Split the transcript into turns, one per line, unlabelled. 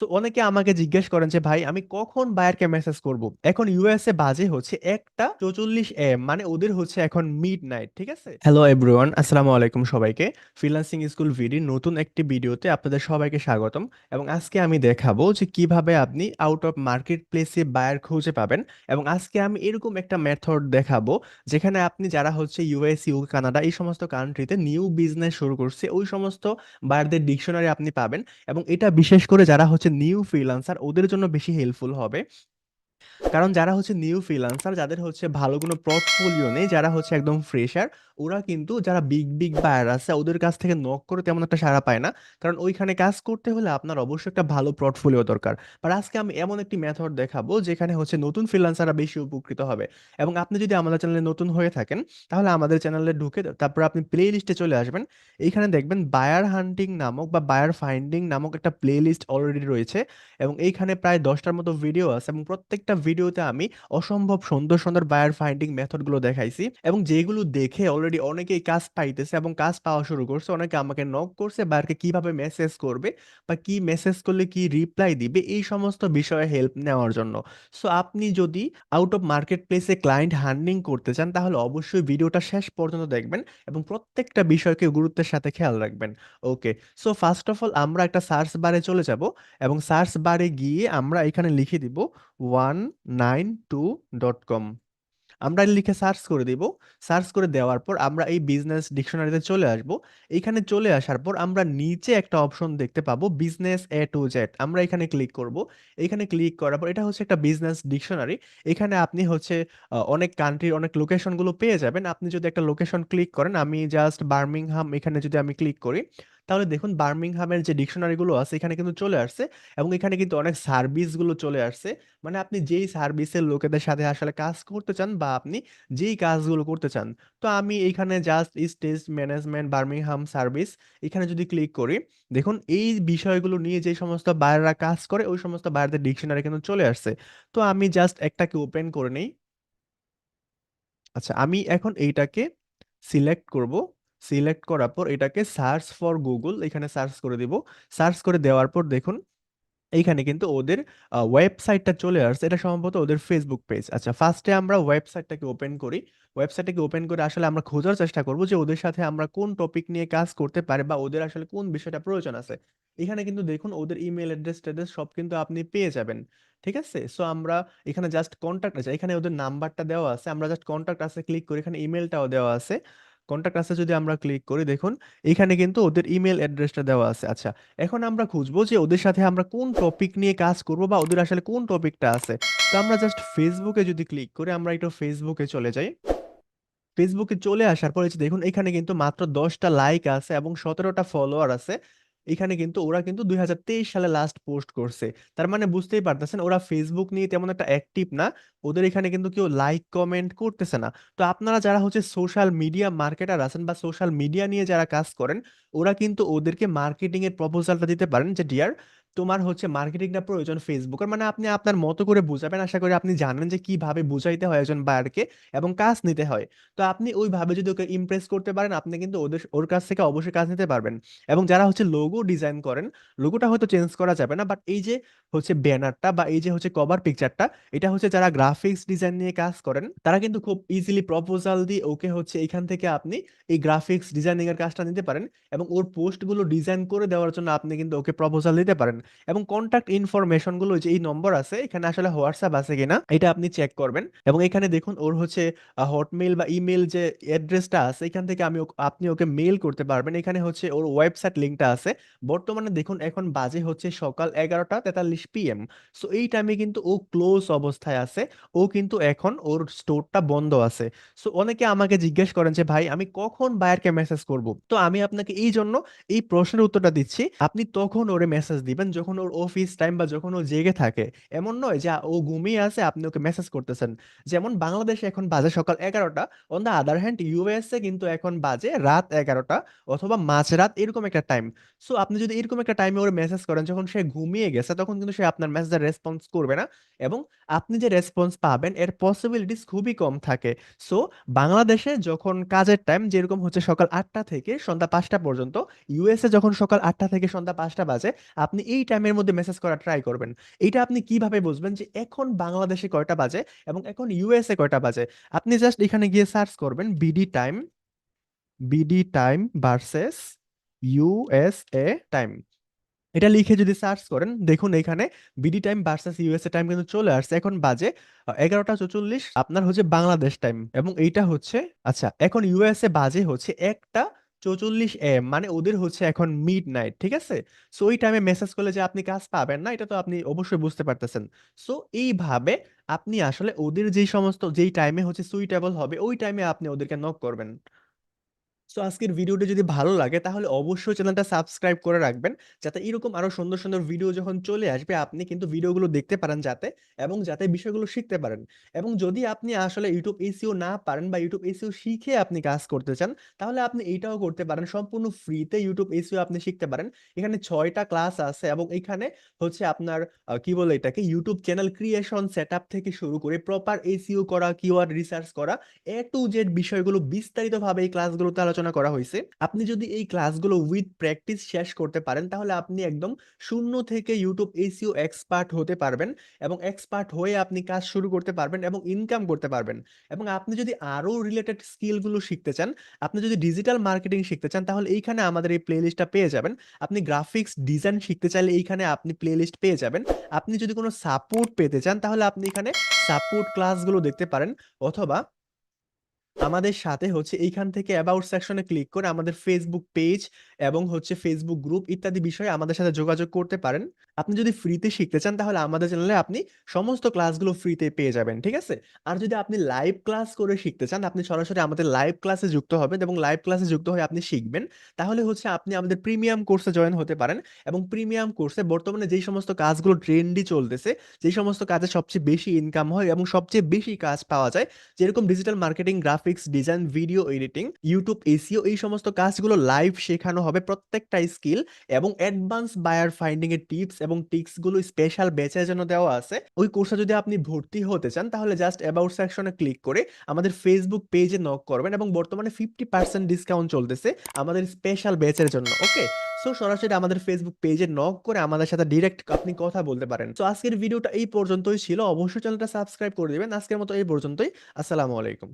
তো অনেকে আমাকে জিজ্ঞেস করেন যে, ভাই, আমি কখন বায়ারকে মেসেজ করব? এখন ইউএসএ বাজে হচ্ছে একটা চৌচল্লিশ এম মানে ওদের হচ্ছে এখন মিড নাইট ঠিক আছে? হ্যালো এভরিওয়ান আসসালামু আলাইকুম সবাইকে। ফ্রিলান্সিং স্কুল ভিডি নতুন একটি ভিডিওতে আপনাদের সবাইকে স্বাগতম এবং আজকে আমি দেখাবো যে কীভাবে আপনি আউট অফ মার্কেট প্লেসে বায়ার খুঁজে পাবেন এবং আজকে আমি এরকম একটা মেথড দেখাবো যেখানে আপনি যারা হচ্ছে ইউএস ইউ কানাডা এই সমস্ত কান্ট্রিতে নিউ বিজনেস শুরু করছে, ওই সমস্ত বায়ারদের ডিকশনারি আপনি পাবেন এবং এটা বিশেষ করে যারা হচ্ছে নিউ ফ্রিলান্সার ওদের জন্য বেশি হেল্পফুল হবে। কারণ যারা হচ্ছে নিউ ফ্রিলান্সার যাদের হচ্ছে ভালো কোনো পোর্টফোলিও নেই, যারা হচ্ছে একদম ফ্রেশার ওরা কিন্তু যারা বিগ বিগ বায়ার আছে, ওদের কাছ থেকে নক করে তেমন একটা সাড়া পায় না। কারণ ওইখানে কাজ করতে হলে আপনার অবশ্যই একটা ভালো পোর্টফোলিও দরকার। বাট আজকে আমি এমন একটি মেথড দেখাবো, যেখানে হচ্ছে নতুন ফ্রিল্যান্সাররা বেশি উপকৃত হবে। এবং আপনি যদি আমাদের চ্যানেলে নতুন হয়ে থাকেন, তাহলে আমাদের চ্যানেলে ঢুকে তারপর আপনি প্লে লিস্টে চলে আসবেন। এইখানে দেখবেন বায়ার হান্টিং নামক বা বায়ার ফাইন্ডিং নামক একটা প্লে লিস্ট অলরেডি রয়েছে। এবং এইখানে প্রায় দশটার মতো ভিডিও আছে এবং প্রত্যেকটা ভিডিওতে আমি অসম্ভব সুন্দর সুন্দর বায়ার ফাইন্ডিং মেথডগুলো দেখাইছি। এবং যেগুলো দেখে অলরেডি অনেকেই কাজ পাইতেছে এবং কাজ পাওয়া শুরু করছে। অনেকে আমাকে নক করছে বায়ারকে কীভাবে মেসেজ করবে বা কি মেসেজ করলে কি রিপ্লাই দিবে, এই সমস্ত বিষয়ে হেল্প নেওয়ার জন্য। সো আপনি যদি আউট অফ মার্কেট প্লেসে ক্লায়েন্ট হান্ডিং করতে চান, তাহলে অবশ্যই ভিডিওটা শেষ পর্যন্ত দেখবেন এবং প্রত্যেকটা বিষয়কে গুরুত্বের সাথে খেয়াল রাখবেন। Okay so first of all আমরা একটা সার্চ বারে চলে যাব এবং সার্চ বারে গিয়ে আমরা এখানে লিখে দিব one nine two dot com আমরা লিখে সার্চ করে দিব। সার্চ করে দেওয়ার পর আমরা এই বিজনেস ডিকশনারিতে চলে আসব। এখানে চলে আসার পর আমরা নিচে একটা অপশন দেখতে পাবো, বিজনেস এ টু জেড। আমরা এখানে ক্লিক করব। এখানে ক্লিক করার পর এটা হচ্ছে একটা বিজনেস ডিকশনারি। এখানে আপনি হচ্ছে অনেক কান্ট্রির অনেক লোকেশনগুলো পেয়ে যাবেন। আপনি যদি একটা লোকেশন ক্লিক করেন, আমি জাস্ট বার্মিংহাম এখানে যদি আমি ক্লিক করি তাহলে দেখুন বার্মিংহামের যে ডিকশনারিগুলো আছে, এখানে কিন্তু চলে আসছে এবং এখানে কিন্তু অনেক সার্ভিসগুলো চলে আসছে। মানে আপনি যেই সার্ভিসের লোকেদের সাথে আসলে কাজ করতে চান বা আপনি যেই কাজগুলো করতে চান, তো আমি এখানে just stage management Birmingham service, এখানে যদি ক্লিক করি, দেখুন এই বিষয়গুলো নিয়ে যে সমস্ত বায়াররা কাজ করে, ওই সমস্ত বায়ারদের ডিকশনারি কিন্তু চলে আসছে। তো আমি জাস্ট একটাকে ওপেন করে নেই। আচ্ছা আমি এখন এইটাকে সিলেক্ট করব। সিলেক্ট করার পর এটাকে সার্চ ফর গুগল, এখানে সার্চ করে দিব। সার্চ করে দেওয়ার পর দেখুন, এইখানে কিন্তু ওদের ওয়েবসাইটটা চলে আসছে। এটা সম্ভবত ওদের ফেসবুক পেজ আচ্ছা ফার্স্টে আমরা ওয়েবসাইটটাকে ওপেন করি। ওয়েবসাইটটাকে ওপেন করে আসলে আমরা খোঁজার চেষ্টা করব যে ওদের সাথে আমরা কোন টপিক নিয়ে কাজ করতে পারি বা ওদের আসলে কোন বিষয়টা প্রয়োজন আছে। এখানে কিন্তু দেখুন, ওদের ইমেল অ্যাড্রেস ট্যাড্রেস সব কিন্তু আপনি পেয়ে যাবেন। ঠিক আছে? সো আমরা এখানে জাস্ট কন্ট্যাক্ট আছে। এখানে ওদের নাম্বারটা দেওয়া আছে। আমরা জাস্ট কন্ট্যাক্ট আছে ক্লিক করি এখানে ইমেলটাও দেওয়া আছে। কন্ট্যাক্ট আছে যদি আমরা ক্লিক করি, দেখুন, এখানে কিন্তু ওদের ইমেল অ্যাড্রেসটা দেওয়া আছে। আচ্ছা এখন আমরা খুঁজবো যে ওদের সাথে আমরা কোন টপিক নিয়ে কাজ করব বা ওদের আসলে কোন টপিকটা আছে। তো আমরা জাস্ট ফেসবুকে যদি ক্লিক করে, আমরা একটু ফেসবুকে চলে যাই। ফেসবুকে চলে আসার পরে দেখুন, এখানে কিন্তু মাত্র দশটা লাইক আছে এবং সতেরোটা ফলোয়ার আছে। এখানে কিন্তু ওরা কিন্তু দুই হাজার তেইশ সালে লাস্ট পোস্ট করছে। তার মানে বুঝতেই পারতেছেন, ওরা ফেসবুক নিয়ে তেমন একটা অ্যাক্টিভ না, ওদের এখানে কিন্তু কেউ লাইক কমেন্ট করতেছে না। তো আপনারা যারা হচ্ছে সোশ্যাল মিডিয়া মার্কেটার আছেন বা সোশ্যাল মিডিয়া নিয়ে যারা কাজ করেন, ওরা কিন্তু ওদেরকে মার্কেটিং এর প্রপোজালটা দিতে পারেন যে ডিয়ার তোমার হচ্ছে মার্কেটিংটা প্রয়োজন ফেসবুকের। মানে আপনি আপনার মতো করে বুঝাবেন। আশা করি আপনি জানেন যে কীভাবে বুঝাইতে হয় একজন বায়ারকে এবং কাজ নিতে হয়। তো আপনি ওইভাবে যদি ওকে ইমপ্রেস করতে পারেন, আপনি কিন্তু ওদের, ওর কাছ থেকে অবশ্যই কাজ নিতে পারবেন। এবং যারা হচ্ছে লোগো ডিজাইন করেন লোগোটা হয়তো চেঞ্জ করা যাবে না। বাট এই যে হচ্ছে ব্যানারটা বা এই যে হচ্ছে কভার পিকচারটা এটা হচ্ছে যারা গ্রাফিক্স ডিজাইন নিয়ে কাজ করেন, তারা কিন্তু খুব ইজিলি প্রপোজাল দিয়ে ওকে হচ্ছে এখান থেকে আপনি এই গ্রাফিক্স ডিজাইনিং এর কাজটা নিতে পারেন এবং ওর পোস্টগুলো ডিজাইন করে দেওয়ার জন্য আপনি কিন্তু ওকে প্রপোজাল দিতে পারেন। এবং কন্ট্যাক্ট ইনফরমেশনগুলো যে এই নম্বর আছে, এখানে আসলে হোয়াটসঅ্যাপ আছে কিনা, এটা আপনি চেক করবেন। এবং এখানে দেখুন ওর হচ্ছে হটমেল বা ইমেল যে অ্যাড্রেসটা আছে, এখান থেকে আমি আপনি ওকে মেল করতে পারবেন। এখানে হচ্ছে ওর ওয়েবসাইট লিঙ্কটা আছে। বর্তমানে দেখুন এখন বাজে হচ্ছে সকাল এগারোটা তেতাল্লিশ পিএম সো এই টাইমে কিন্তু ও ক্লোজ অবস্থায় আছে। ও কিন্তু এখন ওর স্টোরটা বন্ধ আছে। সো অনেকে আমাকে জিজ্ঞেস করেন যে, ভাই, আমি কখন বায়ারকে মেসেজ করব? তো আমি আপনাকে এই জন্য এই প্রশ্নের উত্তরটা দিচ্ছি। আপনি তখন ওরে মেসেজ দিবেন যখন ওর অফিস টাইম বা যখন ও জেগে থাকে। এমন নয় যে, ও ঘুমিয়ে আছে, আপনি ওকে মেসেজ করতেছেন। যেমন বাংলাদেশে এখন বাজে সকাল এগারোটা। On the other hand USA কিন্তু এখন বাজে রাত এগারোটা অথবা মাঝরাত এরকম একটা টাইম সো আপনি যদি এরকম একটা টাইমে ওর মেসেজ করেন, যখন সে ঘুমিয়ে গেছে, তখন কিন্তু বিষয়ে আপনার মেসেজের রেসপন্স করবে না এবং আপনি যে রেসপন্স পাবেন, এর পসিবিলিটিস খুবই কম থাকে। সো বাংলাদেশে যখন কাজের টাইম যেরকম হচ্ছে সকাল আটটা থেকে সন্ধ্যা পাঁচটা পর্যন্ত ইউএসএ যখন সকাল আটটা থেকে সন্ধ্যা পাঁচটা বাজে, আপনি এই টাইমের মধ্যে মেসেজ করা ট্রাই করবেন। এইটা আপনি কীভাবে বুঝবেন যে এখন বাংলাদেশে কয়টা বাজে এবং এখন ইউএসএ কয়টা বাজে? আপনি জাস্ট এখানে গিয়ে সার্চ করবেন BD time BD time versus USA time এটা লিখে যদি সার্চ করেন, দেখুন এখানে BD time versus USA time কিন্তু চলে আসছে। এখন বাজে এগারোটা চৌচল্লিশ, আপনার হচ্ছে বাংলাদেশ টাইম এবং এইটা হচ্ছে আচ্ছা এখন ইউএসএ বাজে হচ্ছে একটা চৌচল্লিশ এম মানে ওদের হচ্ছে এখন মিড নাইট ঠিক আছে? সো ওই টাইমে মেসেজ করলে যে আপনি কাজ পাবেন না, এটা তো আপনি অবশ্যই বুঝতে পারতেছেন। সো এইভাবে আপনি আসলে ওদের যেই সমস্ত, যেই টাইমে হচ্ছে সুইটেবল হবে, ওই টাইমে আপনি ওদেরকে নক করবেন। সো আজকের ভিডিওটি যদি ভালো লাগে, তাহলে অবশ্যই চ্যানেলটা সাবস্ক্রাইব করে রাখবেন। যাতে এরকম আরও সুন্দর সুন্দর ভিডিও যখন চলে আসবে, আপনি কিন্তু ভিডিওগুলো দেখতে পারেন যাতে এবং যাতে বিষয়গুলো শিখতে পারেন। এবং যদি আপনি আসলে ইউটিউব এসিও না পারেন বা ইউটিউব এসিও শিখে আপনি কাজ করতে চান, তাহলে আপনি এইটাও করতে পারেন। সম্পূর্ণ ফ্রিতে ইউটিউব এসিও আপনি শিখতে পারেন। এখানে ছয়টা ক্লাস আছে এবং এখানে হচ্ছে আপনার কি বলে এটাকে, ইউটিউব চ্যানেল ক্রিয়েশন সেট থেকে শুরু করে প্রপার এসিও করা কিওয়ার্ড রিসার্চ করা, এ টু জেড বিষয়গুলো বিস্তারিতভাবে এই ক্লাসগুলোতে আলোচনা করা হয়েছে। আপনি যদি এই ক্লাসগুলো উইথ প্র্যাকটিস শেষ করতে পারেন, তাহলে আপনি একদম শূন্য থেকে ইউটিউব এসিও এক্সপার্ট হতে পারবেন এবং এক্সপার্ট হয়ে আপনি কাজ শুরু করতে পারবেন এবং ইনকাম করতে পারবেন। এবং আপনি যদি আরও রিলেটেড স্কিলগুলো শিখতে চান, আপনি যদি ডিজিটাল মার্কেটিং শিখতে চান, তাহলে এইখানে আমাদের এই প্লেলিস্টটা পেয়ে যাবেন। আপনি গ্রাফিক্স ডিজাইন শিখতে চাইলে এইখানে আপনি প্লেলিস্ট পেয়ে যাবেন। আপনি যদি কোনো সাপোর্ট পেতে চান, তাহলে আপনি এখানে সাপোর্ট ক্লাসগুলো দেখতে পারেন অথবা আমাদের সাথে হচ্ছে এইখান থেকে অ্যাবাউট সেকশনে ক্লিক করে আমাদের ফেসবুক পেজ এবং হচ্ছে ফেসবুক গ্রুপ ইত্যাদি বিষয়ে আমাদের সাথে যোগাযোগ করতে পারেন। আপনি যদি ফ্রিতে শিখতে চান, তাহলে আমাদের চ্যানেলে আপনি সমস্ত ক্লাসগুলো ফ্রিতে পেয়ে যাবেন, ঠিক আছে? আর যদি আপনি লাইভ ক্লাস করে শিখতে চান, আপনি সরাসরি আমাদের লাইভ ক্লাসে যুক্ত হবেন এবং লাইভ ক্লাসে যুক্ত হয়ে আপনি শিখবেন, তাহলে হচ্ছে আপনি আমাদের প্রিমিয়াম কোর্সে জয়েন হতে পারেন এবং প্রিমিয়াম কোর্সে বর্তমানে যেই সমস্ত কাজগুলো ট্রেন্ডি চলতেছে, যেই সমস্ত কাজে সবচেয়ে বেশি ইনকাম হয় এবং সবচেয়ে বেশি কাজ পাওয়া যায়, যেরকম digital marketing graphics design video editing YouTube SEO এই সমস্ত কাজগুলো লাইভ শেখানো হবে প্রত্যেকটা স্কিল এবং অ্যাডভান্স বায়ার ফাইন্ডিং এর টিপস এবং টিক্সগুলো স্পেশাল ব্যাচের জন্য দেওয়া আছে। ওই কোর্সে যদি আপনি ভর্তি হতে চান, তাহলে জাস্ট অ্যাবাউট সেকশনে ক্লিক করে আমাদের ফেসবুক পেজে নক করবেন এবং বর্তমানে ফিফটি পার্সেন্ট ডিসকাউন্ট চলতেছে আমাদের স্পেশাল ব্যাচের জন্য ওকে সো সরাসরি আমাদের ফেসবুক পেজে নক করে আমাদের সাথে ডিরেক্ট আপনি কথা বলতে পারেন। তো আজকের ভিডিওটা এই পর্যন্তই ছিল। অবশ্যই চ্যানেলটা সাবস্ক্রাইব করে দিবেন। আজকের মতো এই পর্যন্তই। আসসালামু আলাইকুম।